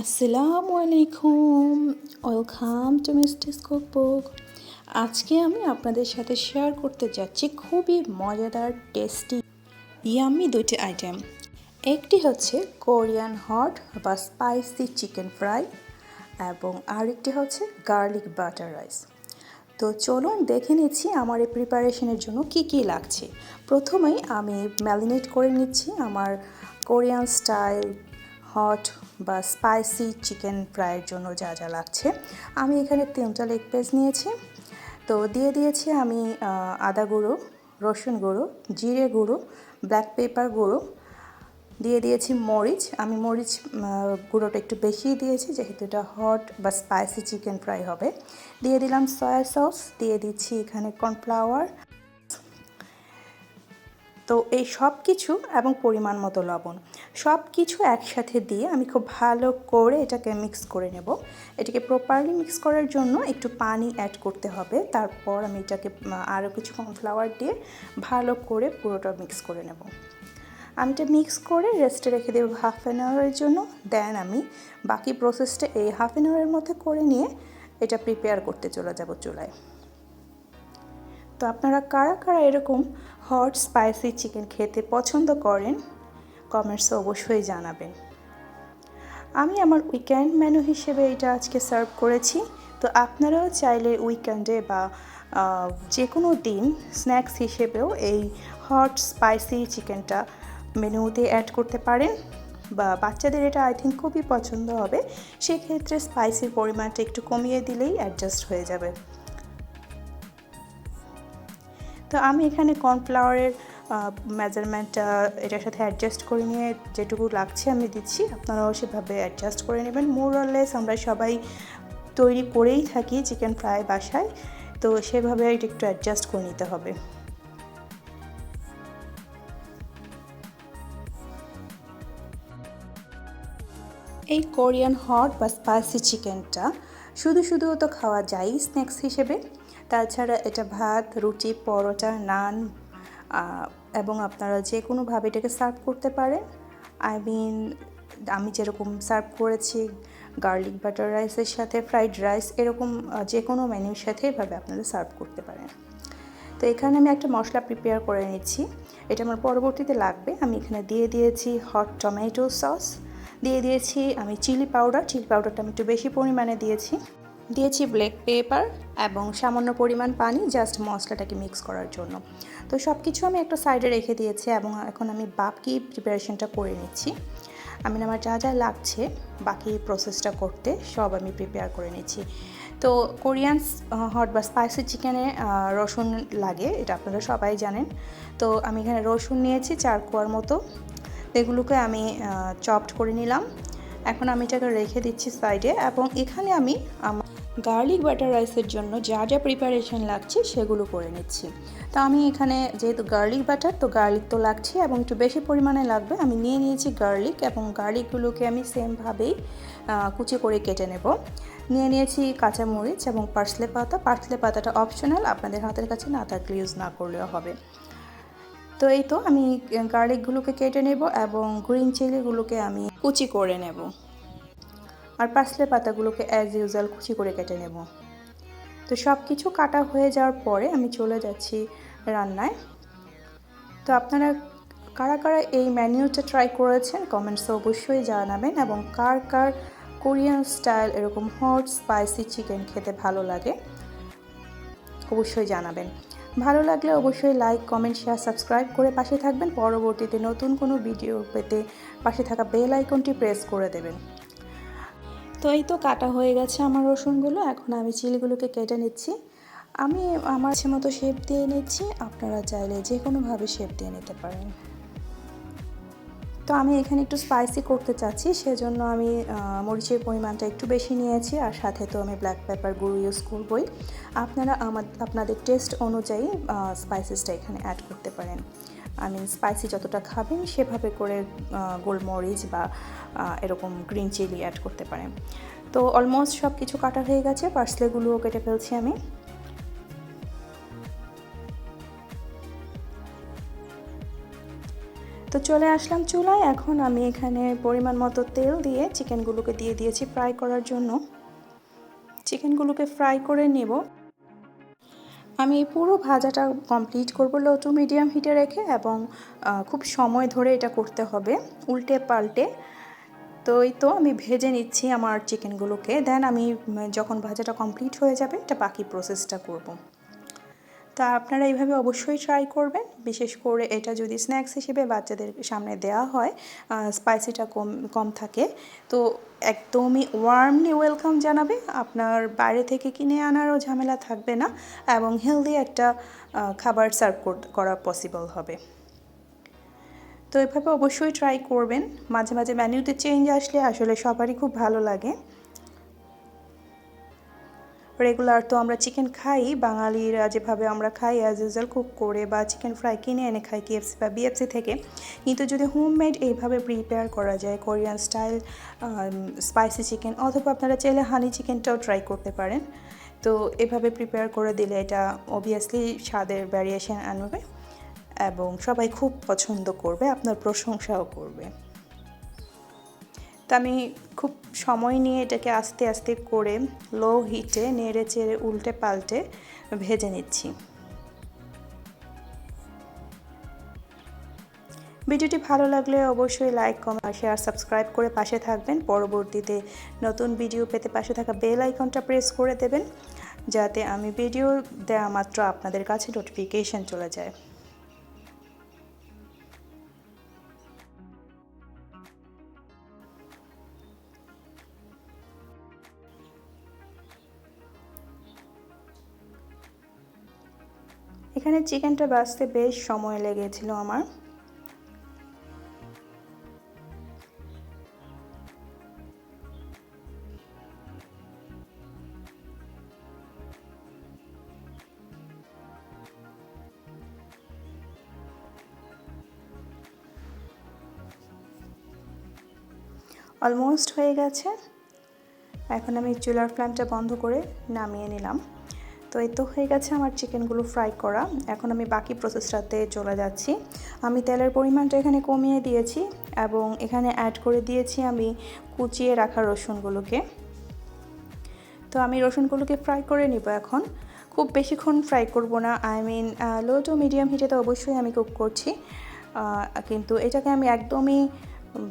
আসসালামু আলাইকুম welcome to মিস্টিস cookbook আজকে আমি আপনাদের সাথে শেয়ার করতে যাচ্ছি খুবই মজাদার টেস্টি ইয়াম্মি দুইটি আইটেম একটি হচ্ছে কোরিয়ান হট বা স্পাইসি চিকেন ফ্রাই এবং আরেকটি হচ্ছে গার্লিক বাটার রাইস তো চলুন দেখে নিচ্ছি আমার এই প্রিপারেশনের জন্য কি কি লাগছে। প্রথমেই আমি ম্যারিনেট করে নিচ্ছি আমার কোরিয়ান স্টাইল হট বা স্পাইসি চিকেন ফ্রাইয়ের জন্য যা যা লাগছে। আমি এখানে তিনটা লেগ পিস নিয়েছি। তো দিয়ে দিয়েছি আমি আদা গুঁড়ো, রসুন গুঁড়ো, জিরে গুঁড়ো ব্ল্যাক পেপার গুঁড়ো। দিয়ে দিয়েছি মরিচ। আমি মরিচ গুঁড়োটা একটু বেশি দিয়েছি যেহেতু এটা হট বা স্পাইসি চিকেন ফ্রাই হবে। দিয়ে দিলাম সয়া সস দিয়ে দিচ্ছি এখানে কর্নফ্লাওয়ার তো এই সব কিছু এবং পরিমাণ মতো লবণ। সব কিছু একসাথে দিয়ে আমি খুব ভালো করে এটাকে মিক্স করে নেব। এটাকে প্রপারলি মিক্স করার জন্য একটু পানি অ্যাড করতে হবে। তারপর আমি এটাকে আরও কিছু কর্নফ্লাওয়ার দিয়ে ভালো করে পুরোটা মিক্স করে নেব। আমি এটা মিক্স করে রেস্টে রেখে দেবো হাফ অ্যান আওয়ারের জন্য। দেন আমি বাকি প্রসেসটা এই হাফ অ্যান আওয়ারের মধ্যে করে নিয়ে এটা প্রিপেয়ার করতে চলে যাব চুলায়। তো আপনারা কারা কারা এরকম হট স্পাইসি চিকেন খেতে পছন্দ করেন কমেন্টসে অবশ্যই জানাবেন। আমি আমার উইকেন্ড মেনু হিসেবে এটা আজকে সার্ভ করেছি। তো আপনারাও চাইলে উইকেন্ডে বা যে কোনো দিন স্ন্যাক্স হিসেবেও এই হট স্পাইসি চিকেনটা মেনুতে অ্যাড করতে পারেন। বা বাচ্চাদের এটা আই থিঙ্ক খুবই পছন্দ হবে। সেক্ষেত্রে স্পাইসির পরিমাণটা একটু কমিয়ে দিলেই অ্যাডজাস্ট হয়ে যাবে। তো আমি এখানে কর্নফ্লাওয়ারের মেজারমেন্টটা এটার সাথে অ্যাডজাস্ট করে নিয়ে যেটুকু লাগছে আমি দিচ্ছি। আপনারাও সেভাবে অ্যাডজাস্ট করে নেবেন। মোরলেস আমরা সবাই তৈরি করেই থাকি চিকেন ফ্রাই বাসায়। তো সেভাবে এটা একটু অ্যাডজাস্ট করে নিতে হবে। এই কোরিয়ান হট বা স্পাইসি চিকেনটা শুধু শুধুও তো খাওয়া যায় স্ন্যাক্স হিসেবে। তাছাড়া এটা ভাত, রুটি, পরোটা, নান এবং আপনারা যে কোনোভাবে এটাকে সার্ভ করতে পারেন। আই মিন আমি যেরকম সার্ভ করেছি গার্লিক বাটার রাইসের সাথে ফ্রাইড রাইস এরকম যে কোনো মেনুর সাথে এভাবে আপনারা সার্ভ করতে পারেন। তো এখানে আমি একটা মশলা প্রিপেয়ার করে নিচ্ছি। এটা আমার পরবর্তীতে লাগবে। আমি এখানে দিয়ে দিয়েছি হট টমেটো সস দিয়ে দিয়েছি আমি চিলি পাউডার চিলি পাউডারটা আমি একটু বেশি পরিমাণে দিয়েছি। দিয়েছি ব্ল্যাক পেপার এবং সামান্য পরিমাণ পানি, জাস্ট মশলাটাকে মিক্স করার জন্য। তো সব কিছু আমি একটা সাইডে রেখে দিয়েছি এবং এখন আমি বাকি প্রিপারেশনটা করে নিচ্ছি। আমি আমার যা যা লাগছে বাকি প্রসেসটা করতে সব আমি প্রিপেয়ার করে নিচ্ছি। তো কোরিয়ান হট বা স্পাইসি চিকেনে রসুন লাগে, এটা আপনারা সবাই জানেন। তো আমি এখানে রসুন নিয়েছি চার কোয়ার মতো। এগুলোকে আমি চপড করে নিলাম। এখন আমি এটাকে রেখে দিচ্ছি সাইডে এবং এখানে আমি আমার গার্লিক বাটার রাইসের জন্য যা যা প্রিপারেশন লাগছে সেগুলো করে নিচ্ছি। তো আমি এখানে যেহেতু গার্লিক বাটার, তো গার্লিক তো লাগছে এবং একটু বেশি পরিমাণে লাগবে। আমি নিয়ে নিয়েছি গার্লিক এবং গার্লিকগুলোকে আমি সেমভাবেই কুচি করে কেটে নেব। নিয়ে নিয়েছি কাঁচামরিচ এবং পার্সলে পাতা। পার্সলে পাতাটা অপশনাল আপনাদের হাতের কাছে না থাকলে ইউজ না করলেও হবে। তো এই তো আমি গার্লিকগুলোকে কেটে নেব এবং গ্রিন চিলিগুলোকে আমি কুচি করে নেব। আর পাসলে পাতাগুলোকে অ্যাজ ইউজুয়াল কুচি করে কেটে নেব। তো সব কিছু কাটা হয়ে যাওয়ার পরে আমি চলে যাচ্ছি রান্নায়। তো আপনারা কারা কারা এই ম্যানিউটা ট্রাই করেছেন কমেন্টসে অবশ্যই জানাবেন এবং কার কার কোরিয়ান স্টাইল এরকম হট স্পাইসি চিকেন খেতে ভালো লাগে, অবশ্যই জানাবেন। ভালো লাগলে অবশ্যই লাইক কমেন্ট শেয়ার সাবস্ক্রাইব করে পাশে থাকবেন। পরবর্তীতে নতুন কোনো ভিডিও পেতে পাশে থাকা বেল আইকনটি প্রেস করে দেবেন। তো এই তো কাটা হয়ে গেছে আমার রসুনগুলো, এখন আমি চিলিগুলোকে কেটে নিচ্ছি। আমি আমার ইচ্ছে মতো শেপ দিয়ে নিচ্ছি, আপনারা চাইলে যে কোনোভাবে শেপ দিয়ে নিতে পারেন। তো আমি এখানে একটু স্পাইসি করতে চাচ্ছি, সেজন্য আমি মরিচের পরিমাণটা একটু বেশি নিয়েছি আর সাথে তো আমি ব্ল্যাক পেপার গুঁড়ো ইউজ করবই। আপনারা আমার, আপনাদের টেস্ট অনুযায়ী স্পাইসেসটা এখানে অ্যাড করতে পারেন। আই মিন স্পাইসি যতটা খাবেন সেভাবে করে গোলমরিচ বা এরকম গ্রিন চিলি অ্যাড করতে পারেন। তো অলমোস্ট সব কিছু কাটা হয়ে গেছে পার্সলেগুলোও কেটে ফেলছি আমি। তো চলে আসলাম চুলায়। এখন আমি এখানে পরিমাণ মতো তেল দিয়ে চিকেনগুলোকে দিয়ে দিয়েছি ফ্রাই করার জন্য। চিকেনগুলোকে ফ্রাই করে নেব। আমি পুরো ভাজাটা কমপ্লিট করব লো টু মিডিয়াম হিটে রেখে এবং খুব সময় ধরে এটা করতে হবে উল্টে পাল্টে। তো এই তো আমি ভেজে নিচ্ছি আমার চিকেনগুলোকে। দেন আমি যখন ভাজাটা কমপ্লিট হয়ে যাবে, এটা বাকি প্রসেসটা করব। তা আপনারা এইভাবে অবশ্যই ট্রাই করবেন। বিশেষ করে এটা যদি স্ন্যাক্স হিসেবে বাচ্চাদের সামনে দেওয়া হয় স্পাইসিটা কম কম থাকে। তো একদমই ওয়ার্মলি ওয়েলকাম জানাবে। আপনার বাইরে থেকে কিনে আনারও ঝামেলা থাকবে না এবং হেলদি একটা খাবার সার্ভ করা পসিবল হবে। তো এভাবে অবশ্যই ট্রাই করবেন। মাঝে মাঝে মেনুতে চেঞ্জ আসলে আসলে সবারই খুব ভালো লাগে। রেগুলার তো আমরা চিকেন খাই, বাঙালিরা যেভাবে আমরা খাই অ্যাজ ইউজুয়াল কুক করে বা চিকেন ফ্রাই কিনে এনে খাই কেএফসি বা বিএফসি থেকে। কিন্তু যদি হোমমেড এইভাবে প্রিপেয়ার করা যায় কোরিয়ান স্টাইল স্পাইসি চিকেন অথবা আপনারা চাইলে হানি চিকেনটাও ট্রাই করতে পারেন। তো এভাবে প্রিপেয়ার করে দিলে এটা অবভিয়াসলি স্বাদের ভ্যারিয়েশন আনবে এবং সবাই খুব পছন্দ করবে, আপনার প্রশংসাও করবে। তা আমি খুব সময় নিয়ে এটাকে আস্তে আস্তে করে লো হিটে নেড়ে চেড়ে উল্টে পাল্টে ভেজে নিচ্ছি। ভিডিওটি ভালো লাগলে অবশ্যই লাইক কমেন্ট শেয়ার সাবস্ক্রাইব করে পাশে থাকবেন। পরবর্তীতে নতুন ভিডিও পেতে পাশে থাকা বেল আইকনটা প্রেস করে দেবেন, যাতে আমি ভিডিও দেওয়া মাত্র আপনাদের কাছে নোটিফিকেশন চলে যায়। এখানে চিকেনটা বাছতে বেশ সময় লেগেছিল আমার। অলমোস্ট হয়ে গেছে। এখন আমি চুলার ফ্লেমটা বন্ধ করে নামিয়ে নিলাম। তো এই তো হয়ে গেছে আমার চিকেনগুলো ফ্রাই করা। এখন আমি বাকি প্রসেসটাতে চলে যাচ্ছি। আমি তেলের পরিমাণটা এখানে কমিয়ে দিয়েছি এবং এখানে অ্যাড করে দিয়েছি আমি কুচিয়ে রাখা রসুনগুলোকে। তো আমি রসুনগুলোকে ফ্রাই করে নিব এখন। খুব বেশিক্ষণ ফ্রাই করব না। I mean low to medium হিটে তো অবশ্যই আমি কুক করছি। কিন্তু এটাকে আমি একদমই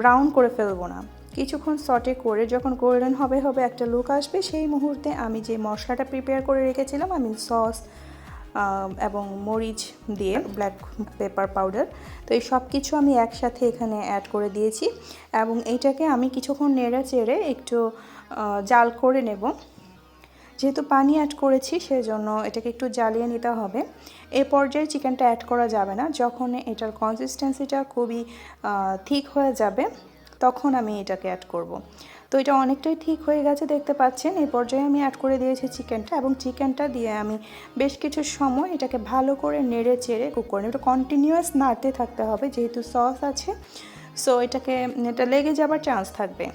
ব্রাউন করে ফেলব না। কিছুক্ষণ সটে করে যখন গোল্ডেন হবে হবে একটা লুক আসবে, সেই মুহূর্তে আমি যে মশলাটা প্রিপেয়ার করে রেখেছিলাম আমি সস এবং মরিচ দিয়ে ব্ল্যাক পেপার পাউডার তো এই সব কিছু আমি একসাথে এখানে অ্যাড করে দিয়েছি এবং এইটাকে আমি কিছুক্ষণ নেড়ে চেড়ে একটু জাল করে নেব। যেহেতু পানি অ্যাড করেছি, সেজন্য এটাকে একটু জ্বালিয়ে নিতে হবে। এ পর্যায়ে চিকেনটা অ্যাড করা যাবে না, যখন এটার কনসিস্টেন্সিটা খুবই ঠিক হয়ে যাবে। তখন আমি এটাকে অ্যাড করব। তো এটা অনেকটাই ঠিক হয়ে গেছে, দেখতে পাচ্ছেন। এই পর্যায়ে আমি অ্যাড করে দিয়েছি চিকেনটা এবং চিকেনটা দিয়ে আমি বেশ কিছু সময় এটাকে ভালো করে নেড়ে চেড়ে কুক করে এটা কন্টিনিউয়াস নাড়তে থাকতে হবে, যেহেতু সস আছে সো এটাকে, এটা লেগে যাবার চান্স থাকবে।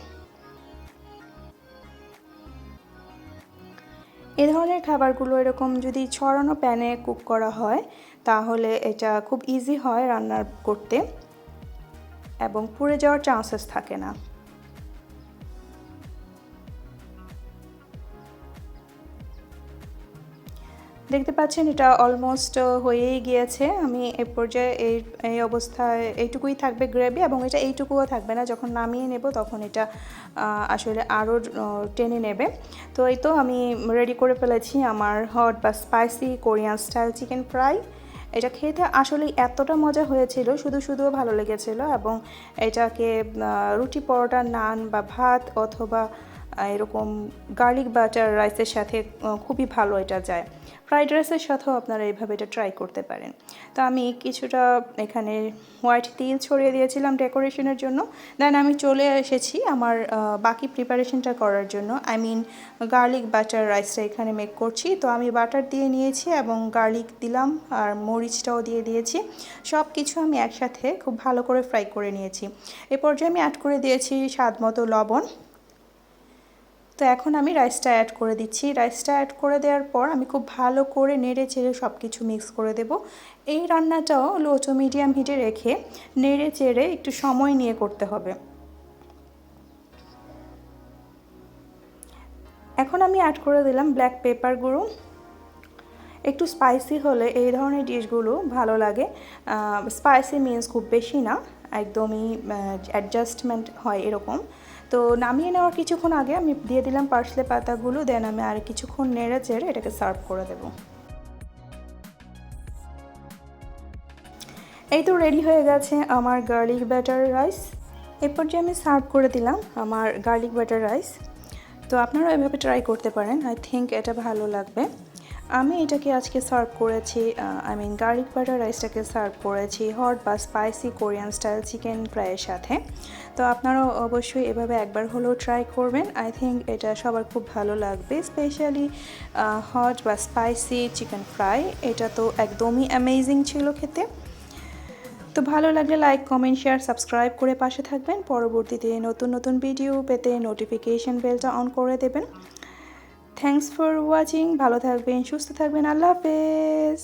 এ ধরনের খাবারগুলো এরকম যদি ছড়ানো প্যানে কুক করা হয়, তাহলে এটা খুব ইজি হয় রান্নার করতে। এবং পুড়ে যাওয়ার চান্সেস থাকে না। দেখতে পাচ্ছেন, এটা অলমোস্ট হয়েই গিয়েছে। আমি এ পর্যায়ে এই এই অবস্থায়, এইটুকুই থাকবে গ্রেভি এবং এটা এইটুকুও থাকবে না। যখন নামিয়ে নেব, তখন এটা আসলে আরও টেনে নেবে। তো এই তো আমি রেডি করে ফেলেছি আমার হট বা spicy Korean style chicken fry এটা খেতে আসলে এতটা মজা হয়েছিল, শুধু শুধুও ভালো লেগেছিল এবং এটাকে রুটি পরোটা নান বা ভাত অথবা এরকম গার্লিক বাটার রাইসের সাথে খুবই ভালো এটা যায়। ফ্রাইড রাইসের সাথেও আপনারা এইভাবে এটা ট্রাই করতে পারেন। তো আমি কিছুটা এখানে হোয়াইট তিল ছড়িয়ে দিয়েছিলাম ডেকোরেশনের জন্য। দেন আমি চলে এসেছি আমার বাকি প্রিপারেশনটা করার জন্য। আই মিন গার্লিক বাটার রাইসটা এখানে মেক করছি। তো আমি বাটার দিয়ে নিয়েছি এবং গার্লিক দিলাম আর মরিচটাও দিয়ে দিয়েছি। সব কিছু আমি একসাথে খুব ভালো করে ফ্রাই করে নিয়েছি। এ পর্যায়ে আমি অ্যাড করে দিয়েছি স্বাদ মতো লবণ। তো এখন আমি রাইসটা অ্যাড করে দিচ্ছি। রাইসটা অ্যাড করে দেওয়ার পর আমি খুব ভালো করে নেড়ে চেড়ে সব কিছু মিক্স করে দেব। এই রান্নাটাও লো টু মিডিয়াম হিটে রেখে নেড়ে চেড়ে একটু সময় নিয়ে করতে হবে। এখন আমি অ্যাড করে দিলাম ব্ল্যাক পেপার গুঁড়ো। একটু স্পাইসি হলে এই ধরনের ডিশগুলো ভালো লাগে। স্পাইসি মিন্স খুব বেশি না। একদমই অ্যাডজাস্টমেন্ট হয় এরকম। তো নামিয়ে নেওয়ার কিছুক্ষণ আগে আমি দিয়ে দিলাম পার্সলে পাতাগুলো, দেন আমি আর কিছুক্ষণ নেড়ে চেড়ে এটাকে সার্ভ করে দেব। এই তো রেডি হয়ে গেছে আমার গার্লিক ব্যাটার রাইস এরপর যে আমি সার্ভ করে দিলাম আমার গার্লিক ব্যাটার রাইস তো আপনারা এভাবে ট্রাই করতে পারেন। আই থিঙ্ক এটা ভালো লাগবে। আমি এটাকে আজকে সার্ভ করেছি আই মিন গার্লিক বাটার রাইসটাকে সার্ভ করেছি হট বা স্পাইসি কোরিয়ান স্টাইল চিকেন ফ্রাইয়ের সাথে। তো আপনারাও অবশ্যই এভাবে একবার হলেও ট্রাই করবেন। আই থিঙ্ক এটা সবার খুব ভালো লাগবে স্পেশালি হট বা স্পাইসি চিকেন ফ্রাই এটা তো একদমই অ্যামেজিং ছিল খেতে। তো ভালো লাগলে লাইক কমেন্ট শেয়ার সাবস্ক্রাইব করে পাশে থাকবেন। পরবর্তীতে নতুন নতুন ভিডিও পেতে নোটিফিকেশন বেলটা অন করে দেবেন। থ্যাংকস ফর ওয়াচিং ভালো থাকবেন সুস্থ থাকবেন। আল্লাহ হাফেজ।